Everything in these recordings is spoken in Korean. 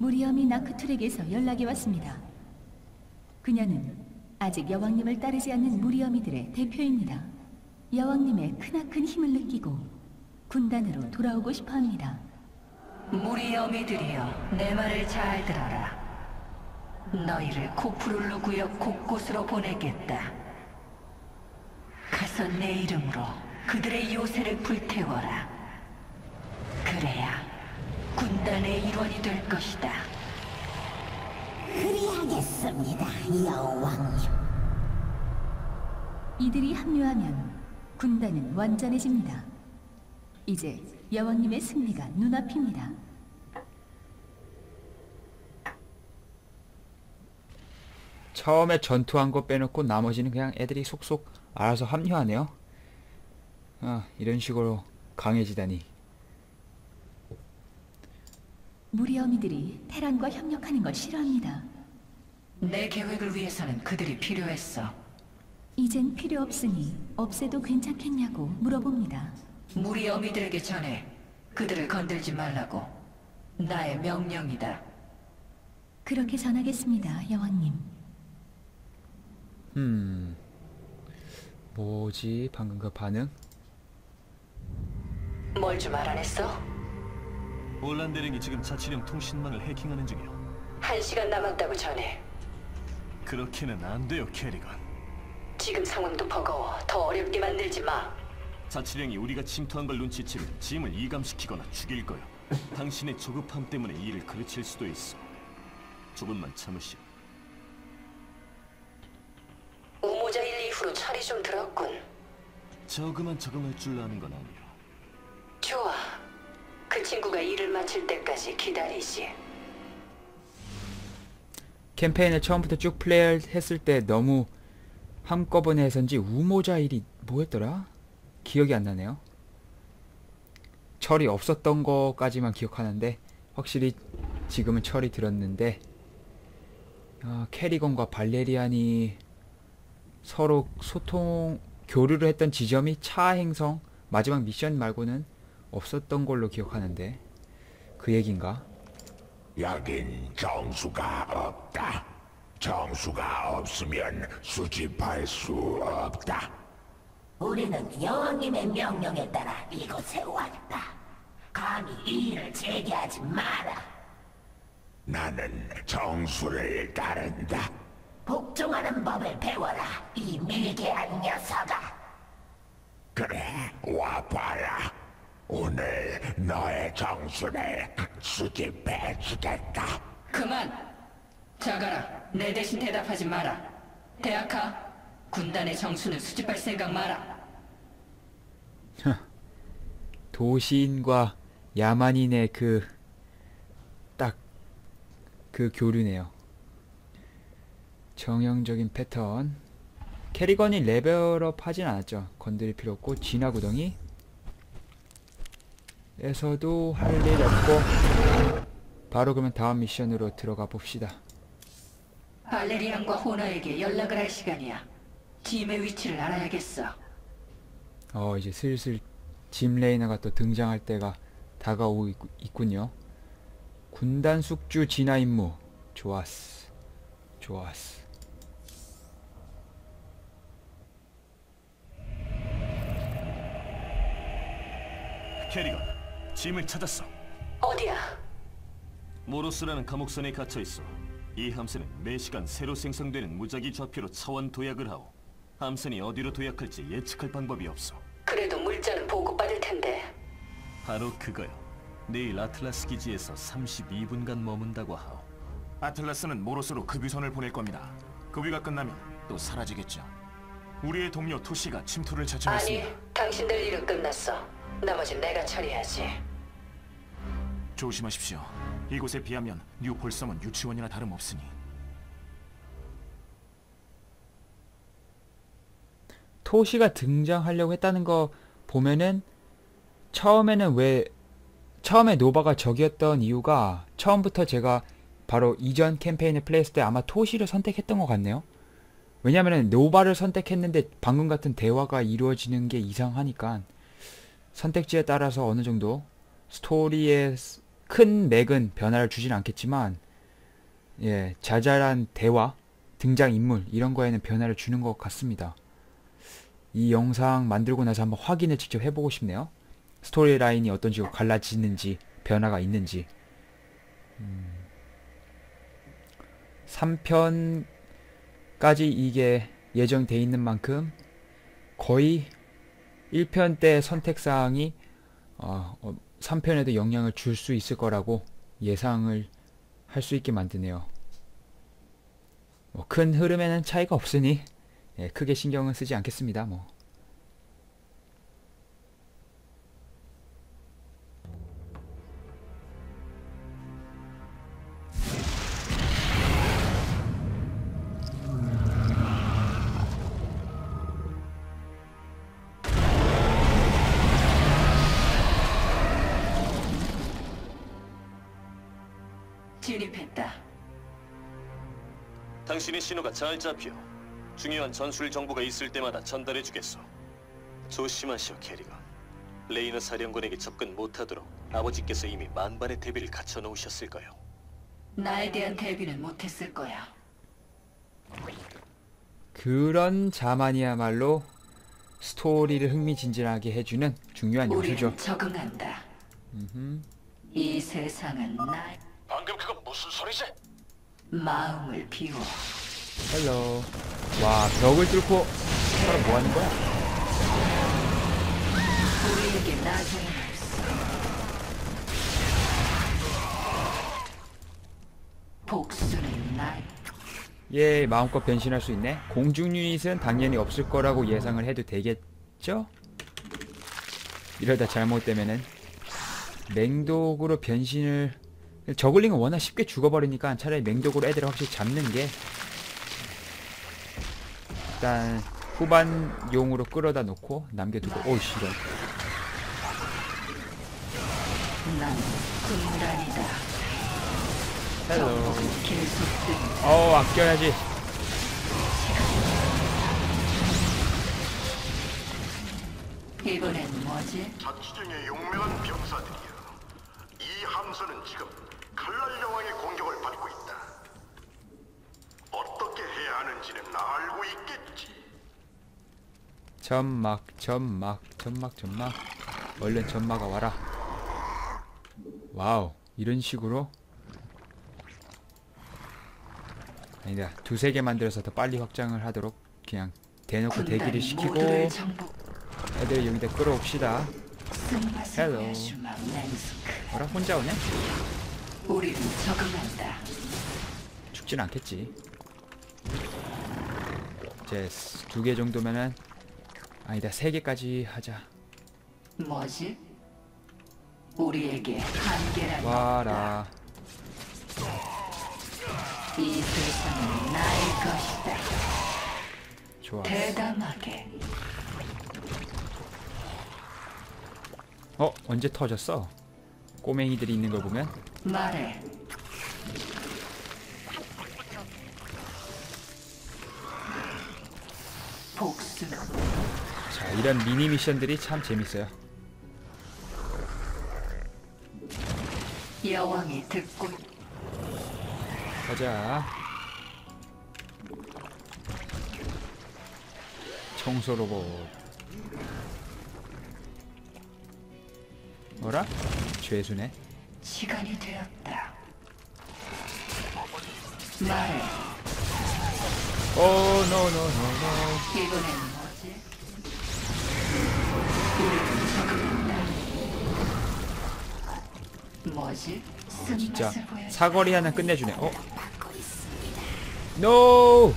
무리엄이 나크툴에게서 연락이 왔습니다. 그녀는 아직 여왕님을 따르지 않는 무리엄이들의 대표입니다. 여왕님의 크나큰 힘을 느끼고 군단으로 돌아오고 싶어 합니다. 무리 어미들이여 내 말을 잘 들어라 너희를 코프룰루 구역 곳곳으로 보내겠다 가서 내 이름으로 그들의 요새를 불태워라 그래야 군단의 일원이 될 것이다 그리하겠습니다, 여왕님. 이들이 합류하면 군단은 완전해집니다. 이제 여왕님의 승리가 눈앞입니다. 처음에 전투한 거 빼놓고 나머지는 그냥 애들이 속속 알아서 합류하네요. 아, 이런 식으로 강해지다니. 무리 어미들이 테란과 협력하는 걸 싫어합니다. 내 계획을 위해서는 그들이 필요했어 이젠 필요 없으니 없애도 괜찮겠냐고 물어봅니다. 무리 어미들에게 전해 그들을 건들지 말라고 나의 명령이다 그렇게 전하겠습니다, 여왕님. 음. 뭐지? 방금 그 반응? 뭘 좀 알아냈어? 올란 대령이 지금 자치령 통신망을 해킹하는 중이요. 한 시간 남았다고 전해 그렇게는 안 돼요, 캐리건. 지금 상황도 버거워 더 어렵게 만들지 마 자치령이 우리가 침투한 걸 눈치채면 짐을 이감시키거나 죽일 거요. 당신의 조급함 때문에 일을 그르칠 수도 있어. 조금만 참으시오. 우모자 일 이후로 철이 좀 들었군 저그만 적응할 줄 아는 건 아니오. 친구가 일을 마칠 때까지 기다리지. 캠페인을 처음부터 쭉 플레이했을 때 너무 한꺼번에 해서인지 우모자 일이 뭐였더라? 기억이 안 나네요. 철이 없었던 거까지만 기억하는데 확실히 지금은 철이 들었는데 아, 캐리건과 발레리안이 서로 소통 교류를 했던 지점이 차 행성 마지막 미션 말고는 없었던 걸로 기억하는데 그 얘긴가? 여긴 정수가 없다. 정수가 없으면 수집할 수 없다. 우리는 여왕님의 명령에 따라 이곳에 왔다. 감히 이 일을 제기하지 마라. 나는 정수를 따른다. 복종하는 법을 배워라, 이 밀개한 녀석아. 그래, 와봐라. 오늘 너의 정수를 수집해 주겠다. 그만! 자가라, 내 대신 대답하지 마라. 대학하, 군단의 정수는 수집할 생각 마라. 도시인과 야만인의 그 딱 그 교류네요. 정형적인 패턴. 캐리건이 레벨업 하진 않았죠. 건드릴 필요 없고 진화 구덩이 에서도 할 일 없고 바로 그러면 다음 미션으로 들어가 봅시다. 발레리안과 호너에게 연락을 할 시간이야. 짐의 위치를 알아야겠어. 어 이제 슬슬 짐 레이너가 또 등장할 때가 다가오고 있, 있군요. 군단 숙주 진화 임무 좋았어. 좋았어. 캐리건, 짐을 찾았어. 어디야? 모로스라는 감옥선에 갇혀 있어. 이 함선은 매 시간 새로 생성되는 무작위 좌표로 차원 도약을 하오. 함선이 어디로 도약할지 예측할 방법이 없어. 그래도 물자는 보고받을 텐데. 바로 그거요. 내일 아틀라스 기지에서 32분간 머문다고 하오. 아틀라스는 모로스로 급유선을 보낼 겁니다. 급유가 끝나면 또 사라지겠죠. 우리의 동료 토시가 침투를 아니, 자청했습니다. 당신들 일은 끝났어. 나머진 내가 처리하지. 조심하십시오. 이곳에 비하면 뉴폴섬은 유치원이나 다름없으니. 토시가 등장하려고 했다는 거 보면은 처음에는 왜 처음에 노바가 적이었던 이유가 처음부터 제가 바로 이전 캠페인을 플레이했을 때 아마 토시를 선택했던 것 같네요. 왜냐면은 노바를 선택했는데 방금 같은 대화가 이루어지는 게 이상하니까 선택지에 따라서 어느 정도 스토리의 큰 맥은 변화를 주진 않겠지만 예, 자잘한 대화, 등장 인물 이런 거에는 변화를 주는 것 같습니다. 이 영상 만들고 나서 한번 확인을 직접 해보고 싶네요. 스토리 라인이 어떤 식으로 갈라지는지 변화가 있는지. 음, 3편까지 이게 예정돼 있는 만큼 거의 1편 때 선택사항이 어, 어, 3편에도 영향을 줄 수 있을 거라고 예상을 할 수 있게 만드네요. 뭐 큰 흐름에는 차이가 없으니 예, 크게 신경은 쓰지 않겠습니다. 뭐. 진입했다. 당신의 신호가 잘 잡혀. 중요한 전술 정보가 있을 때마다 전달해 주겠어. 조심하시오, 캐리건. 레이너 사령관에게 접근 못하도록 아버지께서 이미 만반의 대비를 갖춰 놓으셨을 거요. 나에 대한 대비는 못했을 거야. 그런 자만이야말로 스토리를 흥미진진하게 해주는 중요한 요소죠. 우리는 적응한다. 이 세상은 나 무슨 소리지? 마음을 비워. 헬로. 와 벽을 뚫고 사람 뭐 하는 거야? 우리에게. 복수는 날 예 마음껏 변신할 수 있네. 공중 유닛은 당연히 없을 거라고 예상을 해도 되겠죠? 이러다 잘못되면은 맹독으로 변신을 저글링은 워낙 쉽게 죽어버리니까 차라리 맹독으로 애들을 확실히 잡는 게 일단 후반용으로 끌어다 놓고 남겨두고 오이씨 이런. 헬로 어우 아껴야지 이번엔 뭐지? 자치령의 용맹한 병사들이야. 이 함선은 지금 칼날 여왕의 공격을 받고 있다. 어떻게 해야 하는지는 알고 있겠지. 점막 점막 점막 점막 얼른 점막아 와라 와우 이런 식으로 아니다 두세 개 만들어서 더 빨리 확장을 하도록 그냥 대놓고 대기를 시키고. 애들 여기다 끌어옵시다 헬로. 헬로. 뭐라 혼자 오냐? 우리는 적응한다. 죽진 않겠지 이제 두 개 정도면은 아니다 세 개까지 하자 뭐지? 우리에게 한계란 와라 이 세상은 나의 것이다. 좋아 대담하게 어 언제 터졌어? 꼬맹이들이 있는 걸 보면 말해. 복수. 자 이런 미니 미션들이 참 재밌어요 여왕이 듣고 가자 청소 로봇 뭐라? 죄수네 시간이 되었다. 말해. 오 노 노 노 노 이번엔 뭐지? 우리는 적응한다. 뭐지? 진짜 쓴맛을 보여. 사거리 하나 끝내주네 어? 노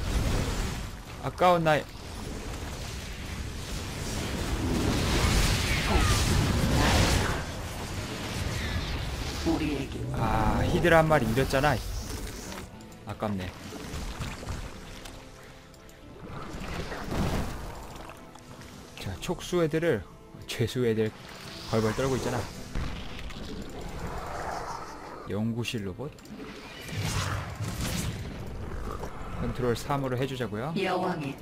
아까운 나의 아 히드라 한 마리 잃었잖아. 아깝네. 자 촉수 애들을 죄수 애들 벌벌 떨고 있잖아. 연구실 로봇. 컨트롤 3으로 해주자고요. 여왕이.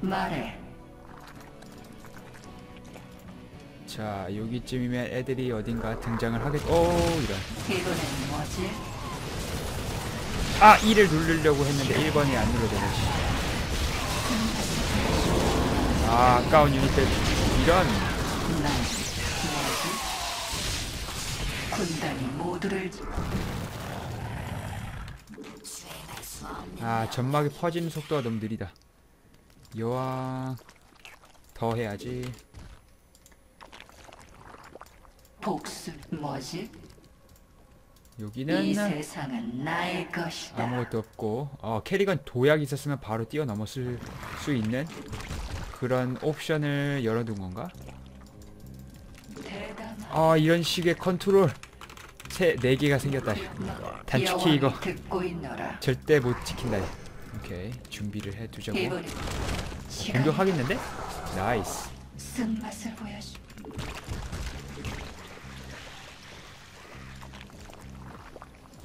말해. 자 여기쯤이면 애들이 어딘가 등장을 하겠 오 이런 이번엔 뭐지? 아 2를 누르려고 했는데 1번이 안 눌러져네 씨. 아 아까운 유닛들 이런 아 점막이 퍼지는 속도가 너무 느리다 여왕 더 해야지 복수 뭐지? 이 여기는 세상은 나의 것이다. 아무것도 없고 어 캐릭은 도약이 있었으면 바로 뛰어넘었을 수 있는 그런 옵션을 열어둔 건가? 아 이런 식의 컨트롤 세, 네 개가 생겼다 단축키 이거. 절대 못 지킨다 오케이 준비를 해두자고 공격하겠는데? 나이스 쓴맛을 보여주.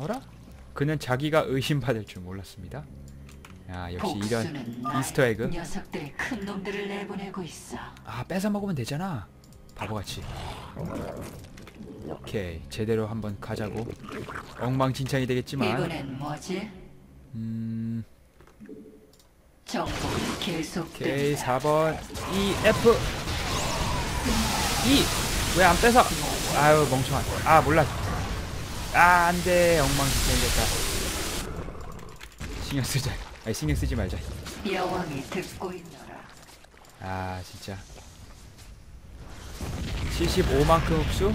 어라? 그는 자기가 의심받을 줄 몰랐습니다. 야 역시 이런 복수는 나의 이스터 에그. 녀석들이 큰 놈들을 내보내고 있어. 아 뺏어 먹으면 되잖아. 바보같이. 오케이 제대로 한번 가자고. 엉망진창이 되겠지만. 이번엔 뭐지? 음. 정복이 오케이 계속된다. 4번. E F. E 왜 안 뺏어? 아유 멍청한. 아 몰라 아 안돼 엉망진창이 됐다 신경 쓰자 아니 신경 쓰지 말자 여왕이 듣고 있노라. 아 진짜 75만큼 흡수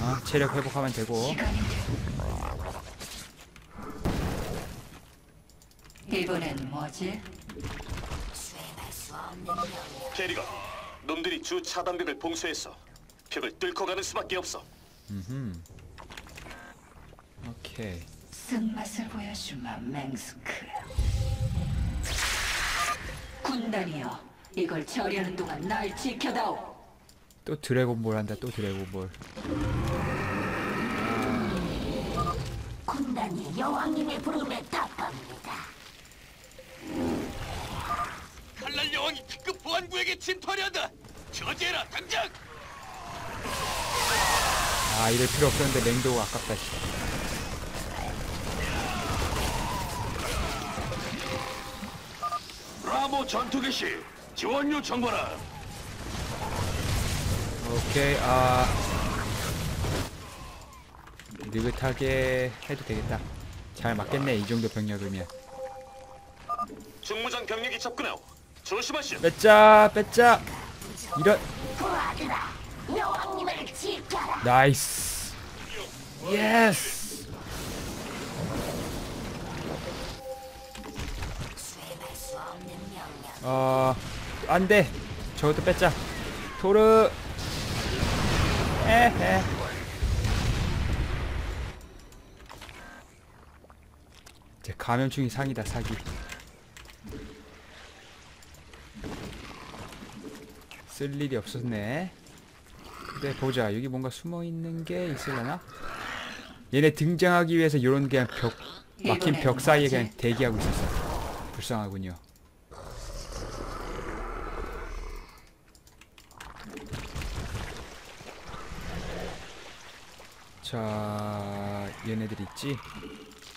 아, 체력 회복하면 되고. 이번엔 뭐지? 캐리건, 놈들이 주 차단벽을 봉쇄했어. 벽을 뚫고 가는 수밖에 없어. 음흠. 오케이 쓴맛을 보여주마 맹스크 군단이여 이걸 처리하는 동안 날 지켜다오 또 드래곤볼 한다 또 드래곤볼 군단이 여왕님의 부름에 답합니다. 칼날 여왕이 특급 보안구에게 침투하려 한다. 저지해라 당장. 아 이럴 필요 없었는데 맹도가 아깝다 씨. 브라보 전투 개시 지원 요청바라. 오케이 아 느긋하게 해도 되겠다 잘 맞겠네 이 정도 병력이면 중무장 병력이 접근하오. 조심하시오. 뺏자 뺏자 이런 부하들아, 여왕님을 지켜라. 나이스 예스 어 안돼. 저것도 뺏자. 토르. 에헤. 이제 감염충이 상이다 사기. 쓸 일이 없었네. 근데 보자. 여기 뭔가 숨어있는 게 있으려나? 얘네 등장하기 위해서 요런 그냥 벽 막힌 벽 사이에 그냥 대기하고 있었어. 불쌍하군요 자 얘네들 있지?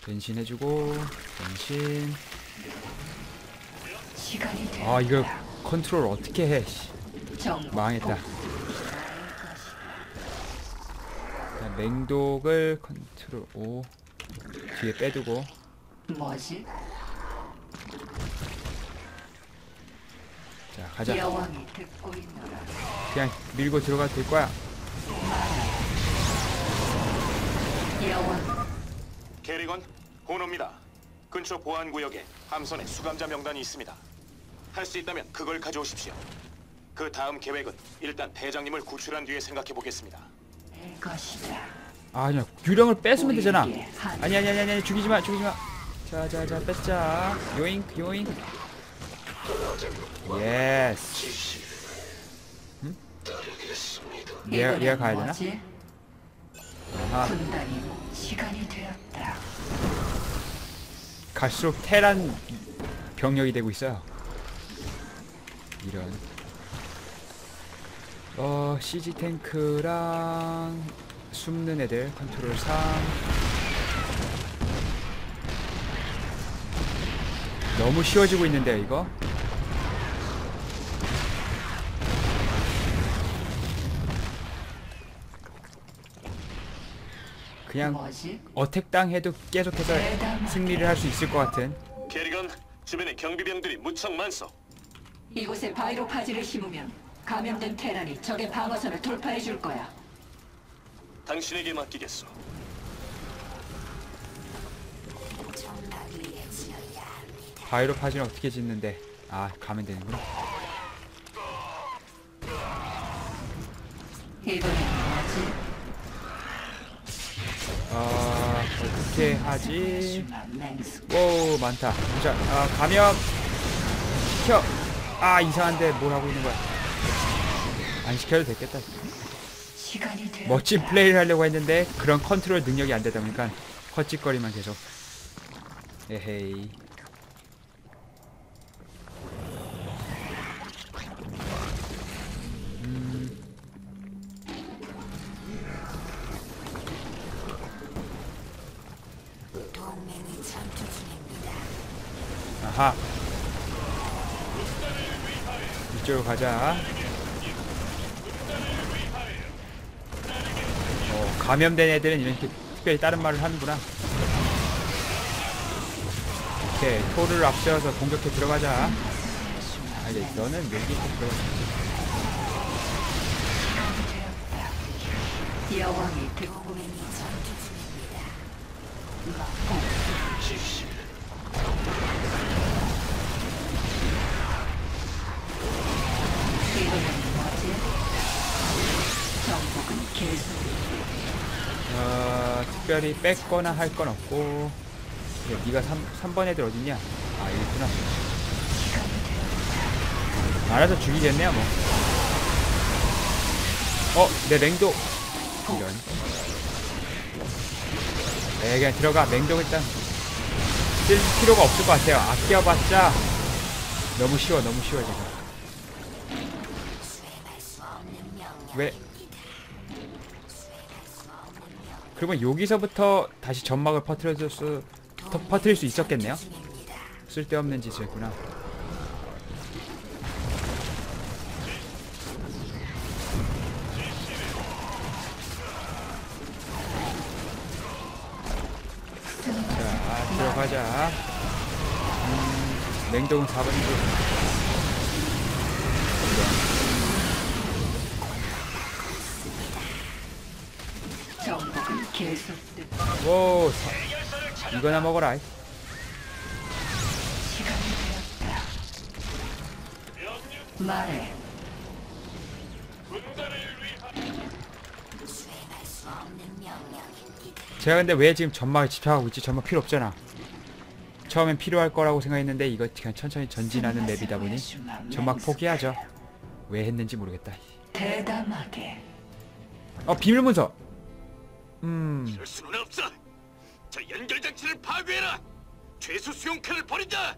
변신 해주고 변신. 시간이 됐다 아 이거 컨트롤 어떻게 해 망했다. 자, 맹독을 컨트롤 O 뒤에 빼두고. 뭐지? 자 가자. 그냥 밀고 들어가도 될 거야 여왕 캐리건, 호노입니다. 근처 보안 구역에 함선의 수감자 명단이 있습니다. 할 수 있다면 그걸 가져오십시오. 그 다음 계획은 일단 대장님을 구출한 뒤에 생각해 보겠습니다. 내 것이다 아 그냥 유령을 뺏으면 되잖아 아니 아니 아니 아니 죽이지 마 죽이지 마 자자자 뺏자 요잉 요잉 예스 응? 얘가, 이번엔 얘가 가야 되나? 아하 군단이 시간이 되었다. 갈수록 테란 병력이 되고 있어요. 이런. 어 CG 탱크랑 숨는 애들 컨트롤 3 너무 쉬워지고 있는데요 이거 그냥 뭐지? 어택 당해도 계속해서. 승리를 할 수 있을 것 같은 캐리건, 주변에 경비병들이 무척 많소. 이곳에 바이로 파지를 심으면 감염된 테란이 적의 방어선을 돌파해 줄 거야. 당신에게 맡기겠소. 바이로 파지는 어떻게 짓는데 아 가면 되는구나 이번엔 뭐지? 어 어떻게 하지. 오 많다. 자 아, 감염 시켜. 아 이상한데 뭘 하고 있는 거야? 안 시켜도 됐겠다. 멋진 플레이를 하려고 했는데 그런 컨트롤 능력이 안 되다 보니까 헛짓거리만 계속. 에헤이 아하 이쪽으로 가자. 어, 감염된 애들은 이렇게 특별히 다른 말을 하는구나. 오케이 토를 앞세워서 공격해 들어가자. 알겠어 너는 여기 있고 들어가자 여왕이 듣고 이번엔 어, 특별히 뺏거나 할 건 없고 네가 3, 삼번 애들 어딨냐? 아 여기 있구나. 알아서 죽이겠네요 뭐. 어? 내 맹독. 이런. 네 그냥 들어가. 맹독 일단. 쓸 필요가 없을 것 같아요. 아껴봤자 너무 쉬워 너무 쉬워 지금. 왜 그러면 여기서부터 다시 점막을 퍼뜨려줄 수 터- 퍼뜨릴 수 있었겠네요. 쓸데없는 짓을 했구나. 자 들어가자. 음, 냉동은 4번이고 오 사- 이거나 먹어라. 말해. 제가 근데 왜 지금 점막에 집착하고 있지? 점막 필요 없잖아. 처음엔 필요할 거라고 생각했는데 이거 그냥 천천히 전진하는 맵이다 보니 점막 포기하죠. 왜 했는지 모르겠다. 대담하게. 어 비밀 문서 음 그럴 수는 없어. 저 연결 장치를 파괴해라. 죄수 수용칼을 버린다.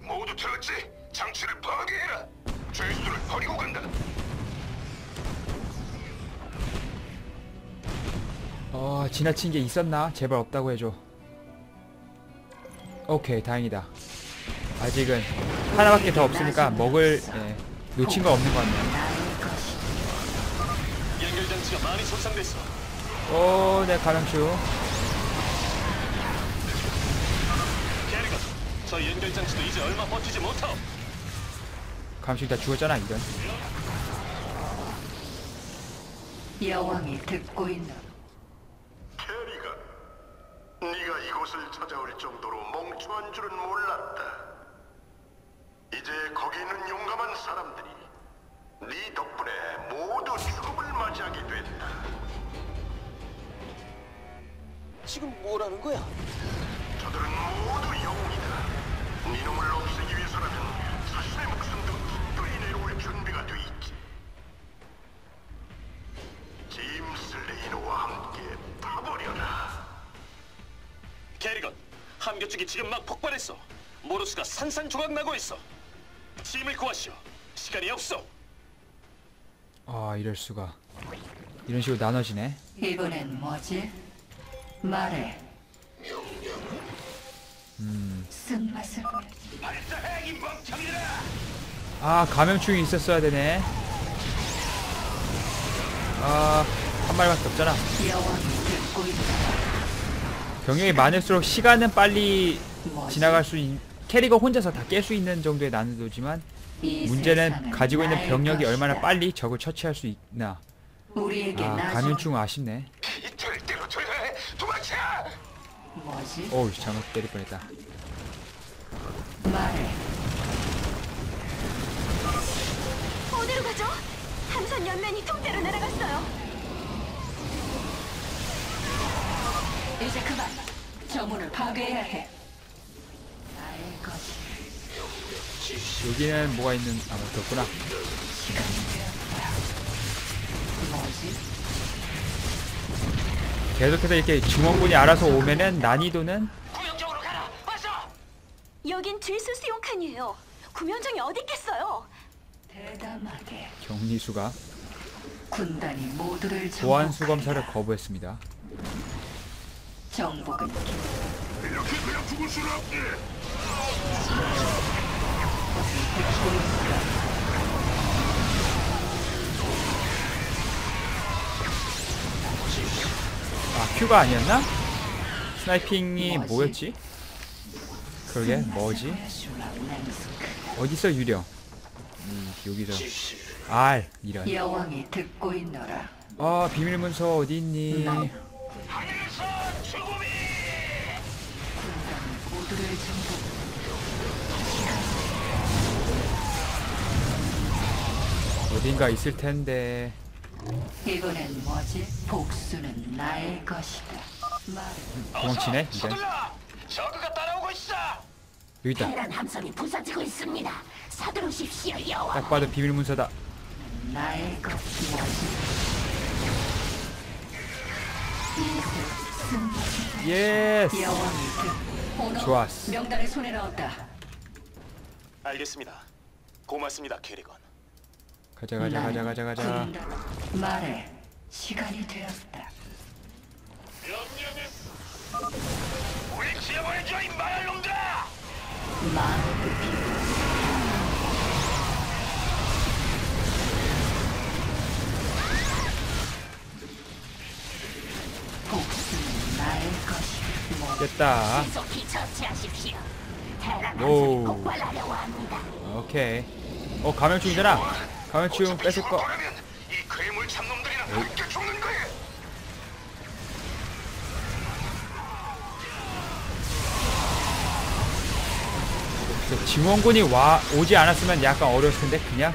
모두 들었지? 장치를 파괴해라. 죄수를 버리고 간다. 어, 지나친 게 있었나? 제발 없다고 해줘. 오케이, 다행이다. 아직은 하나밖에 더 없으니까 먹을 예, 놓친 거 없는 것 같네요. 손상됐어. 오, 내. 캐리건, 저 연결 장치도 이제 얼마 버티지 못하오. 감추 다 죽었잖아, 이런. 여왕이 듣고 있는 캐리가 네가 이곳을 찾아올 정도로 멍청한 줄은 몰랐다. 이제 거기 있는 용감한 사람들이 네 덕분에 모두 죽음을 맞이하게 됐다. 지금 뭐라는 거야? 저들은 모두 영웅이다. 네 놈을 없애기 위해서라면 자신의 목숨도 기꺼이 내려올 준비가 돼 있지. 짐스 레이너와 함께 타버려라. 캐리건, 함교쪽이 지금 막 폭발했어. 모로스가 산산조각 나고 있어. 짐을 구하시오. 시간이 없어. 아 이럴 수가. 이런 식으로 나눠지네. 이번엔 뭐지? 말해. 음. 쓴맛을 보여. 발사해 이 멍청이들아! 아 감염충이 있었어야 되네. 아한 마리밖에 없잖아. 여왕이 듣고 있다. 병력이 많을수록 시간은 빨리? 지나갈 수 있. 캐리가 혼자서 다 깰 수 있는 정도의 난이도지만 이 문제는 가지고 있는 병력이 것이다. 얼마나 빨리 적을 처치할 수 있나. 아 감염충 아쉽네. 이 절대로 조용해! 도망쳐! 뭐지? 어우 잘못 때릴 뻔했다. 말해. 어디로 가죠? 함선 연면이 통째로 날아갔어요. 이제 그만. 저 문을 파괴해야 해. 여기는 뭐가 있는 아 맞다 없구나. 뭐지? 계속해서 이렇게 증원군이 알아서 오면은 난이도는 구역적으로 가라! 어서! 여긴 죄수 수용 칸이에요. 구면정이 어디 있겠어요? 대담하게 격리수가 군단이 모두를 보안 정복한다. 수검사를 거부했습니다. 정복은 이렇게 그냥 죽을 수는 없지! 아 큐가 아니었나? 스나이핑이? 뭐였지? 그러게 뭐지? 어디서 유령? 음, 여기서 R 이런. 여왕이 듣고 있노라. 아 비밀 문서 어디 있니? 어딘가 있을 텐데. 이번엔 뭐지? 복수는 나의 것이다. 도망치네! 저그가 따라오고 있어! 여기 있다. 테란 함선이 부서지고 있습니다. 서두르십시오, 여왕. 딱 봐도 비밀 문서다. 나의 것 뭐지? 예스. 좋았어. 명단의 손에 넣었다. 알겠습니다. 고맙습니다, 캐리건. 가자 가자 가자 가자 가자. 말해. 시간이 되었다. 우리 지어버려줘, 이 말할 놈들아! 복수는 나의 것이 뭐 됐다. 속히 처치하십시오. 폭발하려고 합니다. 오케이. 어 감염충이잖아. 감염충 뺏을 거. 이 괴물 참놈들이랑 함께 죽는 거야! 그 증원군이 와 오지 않았으면 약간 어려웠을 텐데 그냥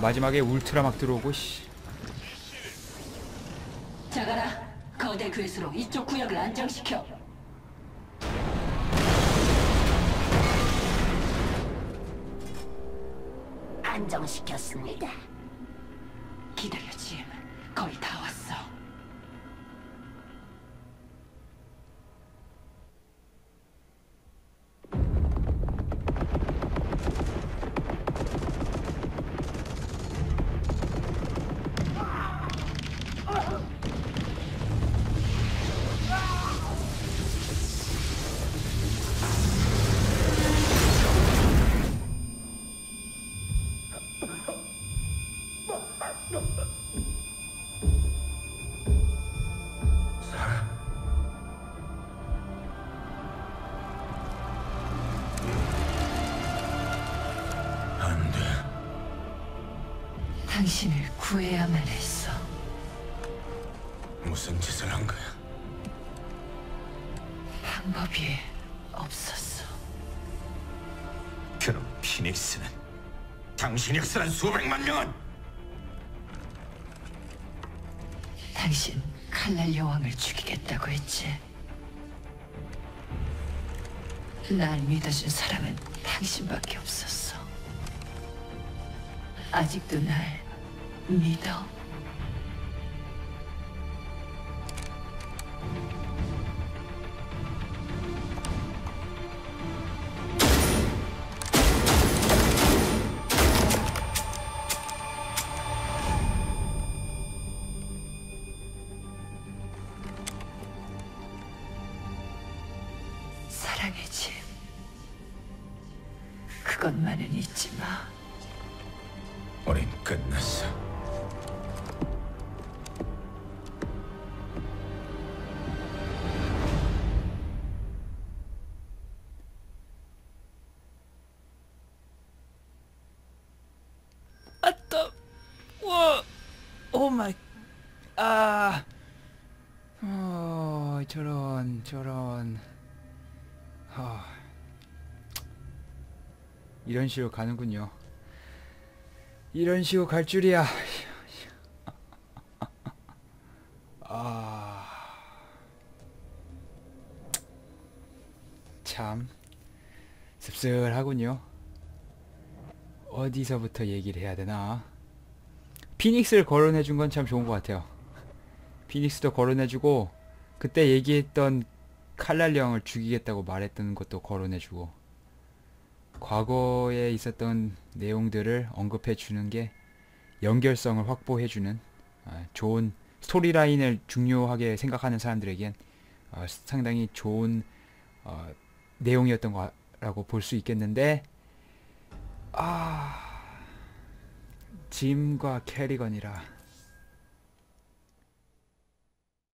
마지막에 울트라 막 들어오고 씨. 자가라. 거대 괴수로 이쪽 구역을 안정시켜. 안정시켰습니다. 기다려, 짐. 거의 다 당신을 구해야만 했어. 무슨 짓을 한 거야? 방법이 없었어. 그럼 피닉스는 당신이 흡수한 수백만 명은 당신 칼날 여왕을 죽이겠다고 했지. 날 믿어준 사람은 당신밖에 없었어. 아직도 날 믿어. 오마이 아 어, 저런 저런. 아 이런 식으로 가는군요. 이런 식으로 갈 줄이야. 아 참 씁쓸하군요. 어디서부터 얘기를 해야 되나? 피닉스를 거론해준 건 참 좋은 것 같아요. 피닉스도 거론해주고 그때 얘기했던 칼날령을 죽이겠다고 말했던 것도 거론해주고 과거에 있었던 내용들을 언급해주는 게 연결성을 확보해주는 아, 좋은 스토리라인을 중요하게 생각하는 사람들에겐 어, 상당히 좋은 어, 내용이었던 거라고 볼 수 있겠는데 아 짐과 캐리건이라